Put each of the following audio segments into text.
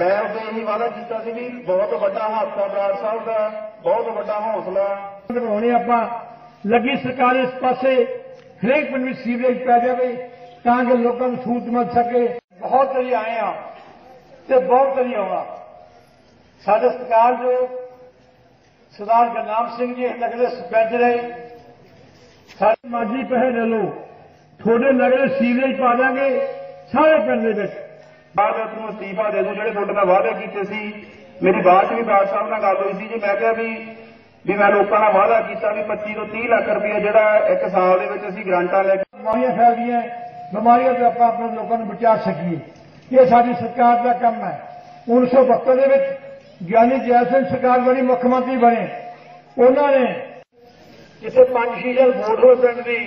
ਮੈਂ ਉਹਦੇ ਇਹੀ ਵਾਅਦਾ ਕੀਤਾ ਸੀ ਵੀ ਬਹੁਤ ਵੱਡਾ ਹਾਦਸਾ ਬਰਾੜ ਸਾਹਿਬ ਦਾ ਬਹੁਤ ਵੱਡਾ ਹੌਸਲਾ। ਬਣਾਉਣੇ ਆਪਾਂ ਲੱਗੀ ਸਰਕਾਰ ਇਸ ਪਾਸੇ ਹਰੇਕ ਪਿੰਡ ਵਿੱਚ ਸੀਵਰੇਜ ਪੈ ਜਾਵੇ ਤਾਂ ਕਿ ਲੋਕਾਂ ਨੂੰ ਸਹੂਲਤ ਮਿਲ ਸਕੇ। ਬਹੁਤ ਵਾਰੀ ਆਏ ਆ ਤੇ ਬਹੁਤ ਵਾਰੀ ਆਉਣਾ ਸਾਡੇ ਸਰਕਾਰ ਜੋ ਸਰਦਾਰ ਗੁਰਨਾਮ ਸਿੰਘ ਜੀ ਨਗਰ ਸਰਪੰਚ ਰਹੇ ਸਾਡੇ ਮਾਜੀ ਪਹਿਲ ਲੈ ਤੁਹਾਡੇ ਨਗਰ ਸੀਵਰੇਜ ਪਾ ਦਾਂਗੇ ਸਾਰੇ ਪਿੰਡ ਦੇ ਵਿੱਚ। ਬਾਅਦ ਵਿੱਚ ਨੂੰ ਅਸਤੀਫਾ ਦੇ ਦੂੰ ਜਿਹੜੇ ਤੁਹਾਡੇ ਨਾਲ ਵਾਅਦੇ ਕੀਤੇ ਸੀ। ਮੇਰੀ ਬਾਅਦ ਚ ਵੀ ਬਰਾੜ ਸਾਹਿਬ ਨਾਲ ਗੱਲ ਹੋਈ ਸੀ ਜੀ। ਮੈਂ ਕਿਹਾ ਵੀ ਵੀ ਮੈਂ ਲੋਕਾਂ ਨਾਲ ਵਾਅਦਾ ਕੀਤਾ ਵੀ 25 ਤੋਂ 30 ਲੱਖ ਰੁਪਏ ਜਿਹੜਾ ਇੱਕ ਸਾਲ ਦੇ ਵਿੱਚ ਅਸੀਂ ਗ੍ਰਾਂਟਾਂ ਲੈ ਕੇ ਬਿਮਾਰੀਆਂ ਫੈਲਦੀਆਂ ਬਿਮਾਰੀਆਂ ਤੋਂ ਆਪਾਂ ਆਪਣੇ ਲੋਕਾਂ ਨੂੰ ਬਚਾ ਸਕੀਏ। ਇਹ ਸਾਡੀ ਸਰਕਾਰ ਦਾ ਕੰਮ ਹੈ। 1972 ਦੇ ਵਿੱਚ ਗਿਆਨੀ ਜੈ ਸਿੰਘ ਸਰਕਾਰ ਬਣੀ ਮੁੱਖ ਮੰਤਰੀ ਬਣੇ। ਉਹਨਾਂ ਨੇ ਜਿੱਥੇ 5-6000 ਵੋਟ ਹੋਏ ਪਿੰਡ ਦੀ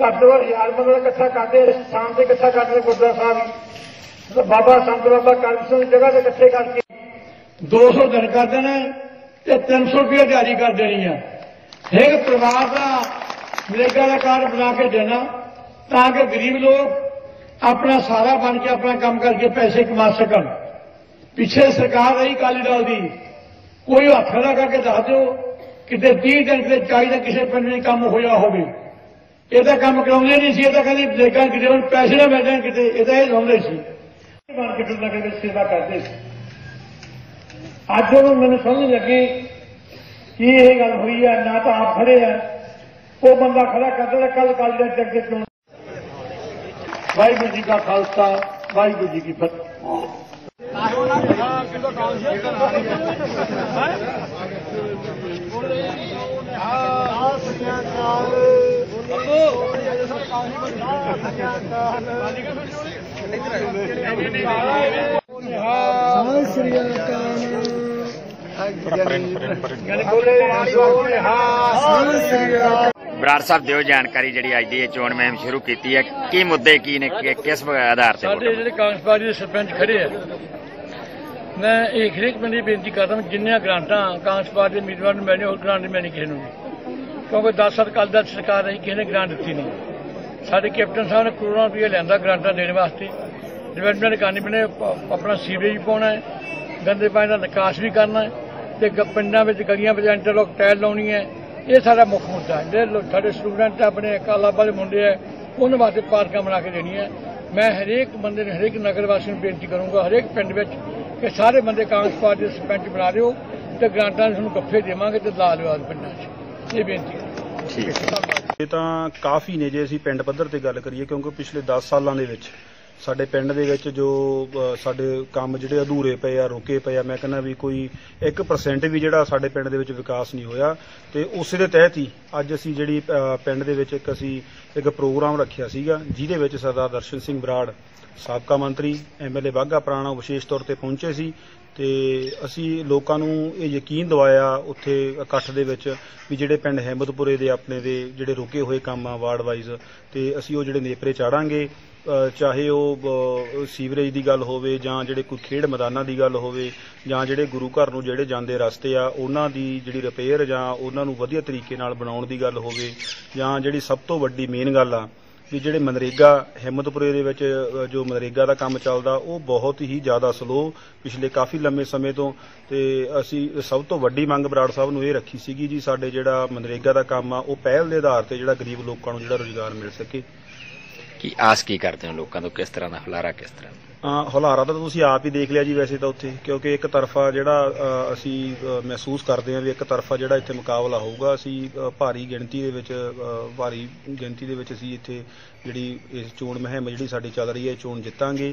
ਘੱਟ ਤੋਂ ਘੱਟ ਹਜ਼ਾਰ ਬੰਦਾ ਇਕੱਠਾ ਕਰਦੇ ਸਥਾਨ ਤੇ ਇਕੱਠਾ ਕਰਦੇ ਗੁਰਦੁਆਰਾ ਸਾਹਿਬ ਤੇ ਬਾਬਾ ਸੰਤ ਬਾਬਾ ਕਰਮ ਸਿੰਘ ਜਗ੍ਹਾ ਤੇ ਇਕੱਠੇ ਕਰਕੇ 200 ਦਿਨ ਕਰ ਦੇਣਾ ਤੇ 300 ਰੁਪਏ ਦਿਹਾੜੀ ਕਰ ਦੇਣੀ ਆ। ਹਰੇਕ ਪਰਿਵਾਰ ਦਾ ਨਰੇਗਾ ਦਾ ਕਾਰਡ ਬਣਾ ਕੇ ਦੇਣਾ ਤਾਂ ਕਿ ਗਰੀਬ ਲੋਕ ਆਪਣਾ ਸਾਰਾ ਬਣ ਕੇ ਆਪਣਾ ਕੰਮ ਕਰਕੇ ਪੈਸੇ ਕਮਾ ਸਕਣ। ਪਿੱਛੇ ਸਰਕਾਰ ਰਹੀ ਕਾਲੀ ਦਲ ਦੀ। ਕੋਈ ਹੱਥ ਖੜਾ ਕਰਕੇ ਦੱਸ ਦਿਓ, ਕਿਤੇ 30 ਦਿਨ, ਕਿਤੇ 40 ਦਿਨ ਕਿਸੇ ਪਿੰਡ ਵਿੱਚ ਕੰਮ ਹੋਇਆ ਹੋਵੇ। ਇਹਦਾ ਕੰਮ ਕਰਾਉਂਦੇ ਨਹੀਂ ਸੀ, ਇਹ ਤਾਂ ਕਹਿੰਦੇ ਲੇਗਾ ਕਿਤੇ ਹੁਣ ਪੈਸੇ ਨਾ ਮਿਲ ਜਾਣ ਕਿਤੇ ਇਹਦਾ ਇਹ ਲਾਉਂਦੇ ਸੀ। ਬਣ ਕੇ ਪਿੰਡਾਂ ਦੇ ਵਿੱਚ ਸੇਵਾ ਕਰਦੇ ਸੀ। ਅੱਜ ਉਹਨੂੰ ਮੈਨੂੰ ਸਮਝ ਲੱਗੀ ਕਿ ਇਹ ਗੱਲ ਹੋਈ ਹੈ ਨਾ ਤਾਂ ਆਪ ਖੜੇ ਆ। ਉਹ ਬੰਦਾ ਖੜਾ ਕਰਦਾ ਕੱਲ ਕੱਲ ਦੇ ਜੱਗੇ ਚੋਂ ਵਾਹਿਗੁਰੂ ਜੀ ਕਾ ਖਾਲਸਾ ਵਾਹਿਗੁਰੂ ਜੀ ਕੀ ਫਤਿਹ। ਬਰਾੜ ਸਾਹਿਬ ਦਿਓ ਜਾਣਕਾਰੀ ਜਿਹੜੀ ਅੱਜ ਦੀ ਇਹ ਚੋਣ ਮੁਹਿੰਮ ਸ਼ੁਰੂ ਕੀਤੀ ਹੈ ਕੀ ਮੁੱਦੇ ਕੀ ਨੇ ਕਿਸ ਆਧਾਰ ਤੇ ਸਾਡੇ? ਜਿਹੜੇ ਕਾਂਗਰਸ ਪਾਰਟੀ ਦੇ ਸਰਪੰਚ ਖੜੇ ਆ ਮੈਂ ਇਹ ਹਰੇਕ ਪਿੰਡ ਦੀ ਬੇਨਤੀ ਕਰਦਾ ਜਿੰਨੀਆਂ ਗ੍ਰਾਂਟਾਂ ਕਾਂਗਰਸ ਪਾਰਟੀ ਦੇ ਉਮੀਦਵਾਰ ਨੂੰ ਮਿਲਣੀਆਂ ਉਹ ਗ੍ਰਾਂਟ ਨਹੀਂ ਮਿਲਣੀ ਕਿਸੇ ਨੂੰ। ਕਿਉਂਕਿ 10 ਸਾਲ ਕੱਲ ਦਾ ਸਰਕਾਰ ਰਹੀ ਕਿਸੇ ਨੇ ਗ੍ਰਾਂਟ ਦਿੱਤੀ ਨਹੀਂ ਸਾਡੇ ਕੈਪਟਨ ਸਾਹਿਬ ਨੇ ਕਰੋੜਾਂ ਰੁਪਏ ਲਿਆਂਦਾ ਗ੍ਰਾਂਟਾਂ ਦੇਣ ਵਾਸਤੇ। ਡਿਵੈਲਪਮੈਂਟ ਕਰਨੀ ਬਣੇ ਆਪਣਾ ਸੀਵਰੇਜ ਪਾਉਣਾ ਹੈ। ਗੰਦੇ ਪਾਣੀ ਦਾ ਨਿਕਾਸ ਵੀ ਕਰਨਾ ਹੈ ਤੇ ਪਿੰਡਾਂ ਵਿੱਚ ਗਲੀਆਂ ਵਿੱਚ ਇੰਟਰਲੋਕ ਟਾਇਲ ਲਾਉਣੀ ਹੈ। ਇਹ ਸਾਡਾ ਮੁੱਖ ਮੁੱਦਾ ਹੈ। ਜਿਹੜੇ ਸਾਡੇ ਸਟੂਡੈਂਟ ਆਪਣੇ ਕਾਲਾਬਾ ਦੇ ਮੁੰਡੇ ਹੈ, ਉਹਨਾਂ ਵਾਸਤੇ ਪਾਰਕਾਂ ਬਣਾ ਕੇ ਦੇਣੀ ਹੈ। ਮੈਂ ਹਰੇਕ ਬੰਦੇ ਨੂੰ, ਹਰੇਕ ਨਗਰ ਵਾਸੀ ਨੂੰ ਬੇਨਤੀ ਕਰੂੰਗਾ, ਹਰੇਕ ਪਿੰਡ ਵਿੱਚ ਕਿ ਸਾਰੇ ਬੰਦੇ ਕਾਂਗਰਸ ਪਾਰਟੀ ਦੇ ਸਰਪੰਚ ਬਣਾ ਦਿਓ ਤੇ ਗ੍ਰਾਂਟਾਂ ਨੂੰ ਗੱਫੇ ਦੇਵਾਂਗੇ ਤੇ ਲਾ ਲਿਓ ਆਦ ਪਿੰਡਾਂ 'ਚ। ਇਹ ਬੇਨਤੀ ਹੈ। ਠੀਕ ਇਹ ਤਾਂ ਕਾਫੀ ਨੇ ਜੇ ਅਸੀਂ ਪਿੰਡ ਪੱਧਰ ਤੇ ਗੱਲ ਕਰੀਏ, ਕਿਉਂਕਿ ਪਿਛਲੇ 10 ਸਾਲਾਂ ਦੇ ਵਿੱਚ ਸਾਡੇ ਪਿੰਡ ਦੇ ਵਿੱਚ ਜੋ ਸਾਡੇ ਕੰਮ ਜਿਹੜੇ ਅਧੂਰੇ ਪਏ ਆ, ਰੁਕੇ ਪਏ ਆ, ਮੈਂ ਕਹਿੰਦਾ ਵੀ ਕੋਈ 1% ਵੀ ਜਿਹੜਾ ਸਾਡੇ ਪਿੰਡ ਦੇ ਵਿੱਚ ਵਿਕਾਸ ਨਹੀਂ ਹੋਇਆ, ਤੇ ਉਸੇ ਦੇ ਤਹਿਤ ਹੀ ਅੱਜ ਅਸੀਂ ਜਿਹੜੀ ਪਿੰਡ ਦੇ ਵਿੱਚ ਇੱਕ ਅਸੀਂ ਇੱਕ ਪ੍ਰੋਗਰਾਮ ਰੱਖਿਆ ਸੀਗਾ, ਜਿਹਦੇ ਵਿੱਚ ਸਰਦਾਰ ਦਰਸ਼ਨ ਸਿੰਘ ਬਰਾੜ, ਸਾਬਕਾ ਮੰਤਰੀ ਐਮਐਲਏ ਬਾਗਾ ਪੁਰਾਣਾ ਵਿਸ਼ੇਸ਼ ਤੌਰ ਤੇ ਪਹੁੰਚੇ ਸੀ ਤੇ ਅਸੀਂ ਲੋਕਾਂ ਨੂੰ ਇਹ ਯਕੀਨ ਦਿਵਾਇਆ ਉੱਥੇ ਇਕੱਠ ਦੇ ਵਿੱਚ ਵੀ ਜਿਹੜੇ ਪਿੰਡ ਹਿੰਮਤਪੁਰੇ ਦੇ ਆਪਣੇ ਦੇ ਜਿਹੜੇ ਰੁਕੇ ਹੋਏ ਕੰਮ ਆ ਵਾਰਡ ਵਾਈਜ਼, ਤੇ ਅਸੀਂ ਉਹ ਜਿਹੜੇ ਨੇਪਰੇ ਚਾੜਾਂਗੇ ਚਾਹੇ ਉਹ ਸੀਵਰੇਜ ਦੀ ਗੱਲ ਹੋਵੇ ਜਾਂ ਜਿਹੜੇ ਕੋਈ ਖੇਡ ਮੈਦਾਨਾਂ ਦੀ ਗੱਲ ਹੋਵੇ ਜਾਂ ਜਿਹੜੇ ਗੁਰੂ ਘਰ ਨੂੰ ਜਿਹੜੇ ਜਾਂਦੇ ਰਸਤੇ ਆ, ਉਹਨਾਂ ਦੀ ਜਿਹੜੀ ਰਿਪੇਅਰ ਜਾਂ ਉਹਨਾਂ ਨੂੰ ਵਧੀਆ ਤਰੀਕੇ ਨਾਲ ਬਣਾਉਣ ਦੀ ਗੱਲ ਹੋਵੇ ਜਾਂ ਜਿਹੜੀ ਸਭ ਤੋਂ ਵੱਡੀ ਮੇਨ ਗੱਲ ਆ ਵੀ ਜਿਹੜੇ ਮਨਰੇਗਾ ਹਿੰਮਤਪੁਰੇ ਦੇ ਵਿੱਚ ਜੋ ਮਨਰੇਗਾ ਦਾ ਕੰਮ ਚੱਲਦਾ, ਉਹ ਬਹੁਤ ਹੀ ਜ਼ਿਆਦਾ ਸਲੋ ਪਿਛਲੇ ਕਾਫੀ ਲੰਮੇ ਸਮੇਂ ਤੋਂ। ਤੇ ਅਸੀਂ ਸਭ ਤੋਂ ਵੱਡੀ ਮੰਗ ਬਰਾੜ ਸਾਹਿਬ ਨੂੰ ਇਹ ਰੱਖੀ ਸੀਗੀ ਜੀ, ਸਾਡੇ ਜਿਹੜਾ ਮਨਰੇਗਾ ਦਾ ਕੰਮ ਆ, ਉਹ ਪਹਿਲ ਦੇ ਆਧਾਰ ਤੇ ਜਿਹੜਾ ਗਰੀਬ ਲੋਕਾਂ ਨੂੰ ਜਿਹੜਾ ਰੋਜ਼ਗਾਰ ਮਿਲ ਸਕੇ। ਕੀ ਆਸ ਕੀ ਕਰਦੇ ਹੋ ਲੋਕਾਂ ਤੋਂ ਕਿਸ ਤਰ੍ਹਾਂ ਦਾ ਹੁਲਾਰਾ ਕਿਸ ਤਰ੍ਹਾਂ ਦਾ? ਹੁਲਾਰਾ ਤਾਂ ਤੁਸੀਂ ਆਪ ਹੀ ਦੇਖ ਲਿਆ ਜੀ ਵੈਸੇ ਤਾਂ ਉੱਥੇ ਕਿਉਂਕਿ ਇੱਕ ਤਰਫਾ ਜਿਹੜਾ ਅ, ਅਸੀਂ ਅ, ਮਹਿਸੂਸ ਕਰਦੇ ਹਾਂ ਵੀ ਇੱਕ ਤਰਫਾ ਜਿਹੜਾ ਇੱਥੇ ਮੁਕਾਬਲਾ ਹੋਊਗਾ ਅਸੀਂ ਅ, ਭਾਰੀ ਗਿਣਤੀ ਦੇ ਵਿੱਚ ਅ, ਭਾਰੀ ਗਿਣਤੀ ਦੇ ਵਿੱਚ ਅਸੀਂ ਇੱਥੇ ਜਿਹੜੀ ਇਸ ਚੋਣ ਮੁਹਿੰਮ ਜਿਹੜੀ ਸਾਡੀ ਚੱਲ ਰਹੀ ਹੈ ਇਹ ਚੋਣ ਜਿੱਤਾਂਗੇ